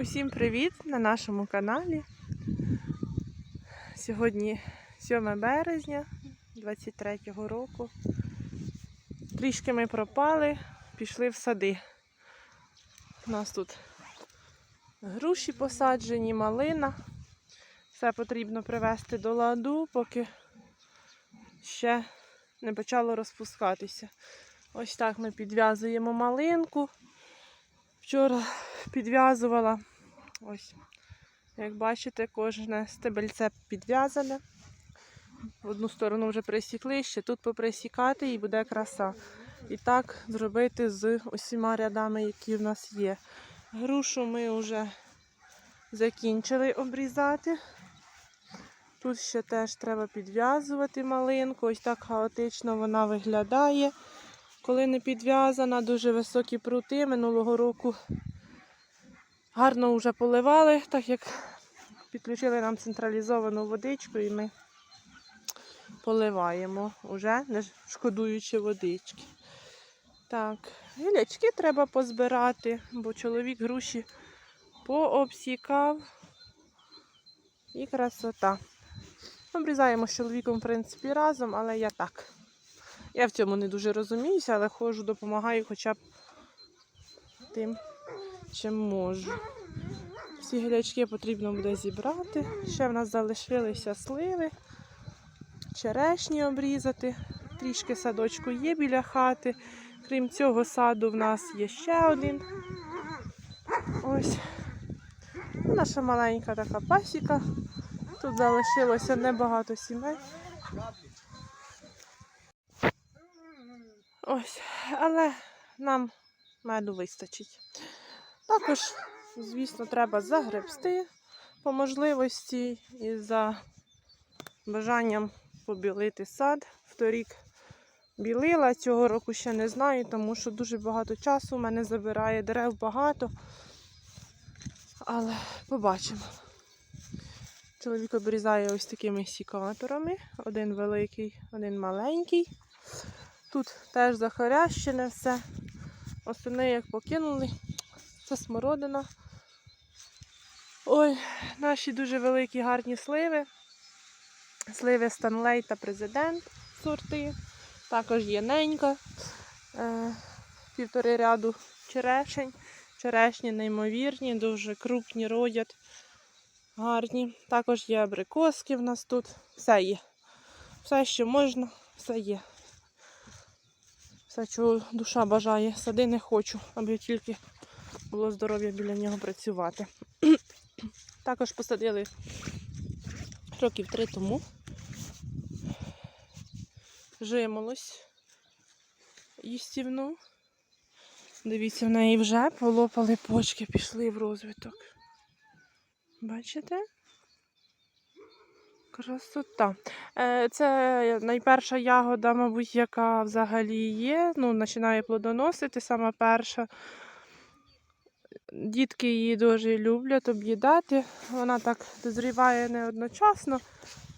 Усім привіт на нашому каналі. Сьогодні 7 березня 23-го року. Трішки ми пропали, пішли в сади. У нас тут груші посаджені, малина. Все потрібно привести до ладу, поки ще не почало розпускатися. Ось так ми підв'язуємо малинку. Вчора підв'язувала. Ось, як бачите, кожне стебельце підв'язане. В одну сторону вже присікли, ще тут поприсікати і буде краса. І так зробити з усіма рядами, які в нас є. Грушу ми вже закінчили обрізати. Тут ще теж треба підв'язувати малинку. Ось так хаотично вона виглядає. Коли не підв'язана, дуже високі прути. Минулого року гарно вже поливали, так як підключили нам централізовану водичку і ми поливаємо, уже не шкодуючи водички. Так, гілячки треба позбирати, бо чоловік груші пообсікав. І красота. Обрізаємо з чоловіком, в принципі, разом, але я так. Я в цьому не дуже розуміюся, але ходжу, допомагаю хоча б тим, чим можу. Всі гілячки потрібно буде зібрати. Ще в нас залишилися сливи, черешні обрізати. Трішки садочку є біля хати. Крім цього саду, в нас є ще один. Ось. Наша маленька така пасіка. Тут залишилося небагато сімей. Ось, але нам меду вистачить. Також, звісно, треба загребсти по можливості і за бажанням побілити сад. Вторік білила, цього року ще не знаю, тому що дуже багато часу у мене забирає, дерев багато. Але побачимо. Чоловік обрізає ось такими сікаторами. Один великий, один маленький. Тут теж захарящене все. Остальне як покинули. Це смородина. Ой, наші дуже великі гарні сливи. Сливи Станлей та Президент сорти. Також є ненька. Е, півтори ряду черешень. Черешні неймовірні, дуже крупні, родять, гарні. Також є абрикоски в нас тут. Все є. Все, що можна, все є. Все, чого душа бажає. Сади не хочу, аби тільки було здоров'я біля нього працювати. Також посадили років три тому. Жимолось їстівну. Дивіться, в неї вже полопали почки, пішли в розвиток. Бачите? Красота. Е, Це найперша ягода, мабуть, яка взагалі є. Ну, починає плодоносити, сама перша. Дітки її дуже люблять об'їдати. Вона так дозріває не одночасно.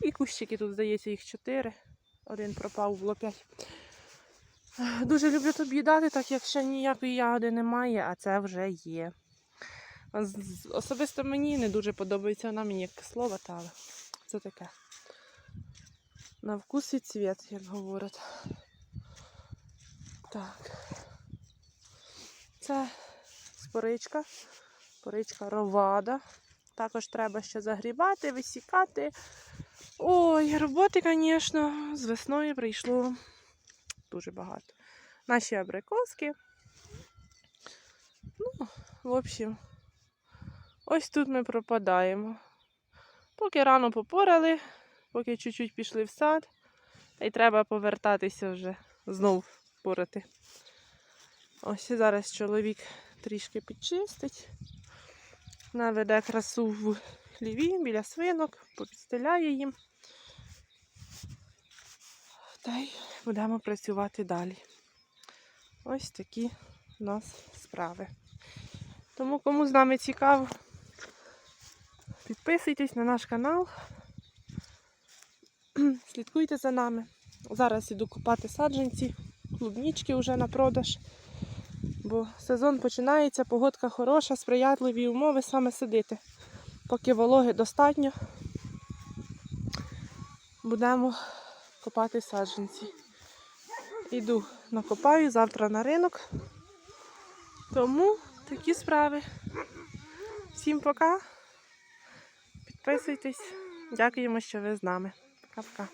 І кущики тут, здається, їх чотири. Один пропав, було п'ять. Дуже люблять об'їдати, так як ще ніякої ягоди немає, а це вже є. Особисто мені не дуже подобається, вона мені як кисловата, але це таке. На вкус і цвіт, як говорять. Так. Це споричка, споричка ровада. Також треба ще загрібати, висікати. Ой, роботи, звісно, з весною прийшло дуже багато. Наші абрикоски. Ну, в общем, ось тут ми пропадаємо. Поки рано попорали, поки чуть-чуть пішли в сад, й треба повертатися вже знов порати. Ось і зараз чоловік трішки підчистить, наведе красу в хліві біля свинок, попідстеляє їм. Та й будемо працювати далі. Ось такі у нас справи. Тому кому з нами цікаво, підписуйтесь на наш канал. Слідкуйте за нами. Зараз іду купати саджанці, клубнічки вже на продаж. Бо сезон починається, погодка хороша, сприятливі умови саме сидити. Поки вологи достатньо, будемо копати саджанці. Іду накопаю завтра на ринок. Тому такі справи. Всім пока. Підписуйтесь. Дякуємо, що ви з нами. Пока-пока.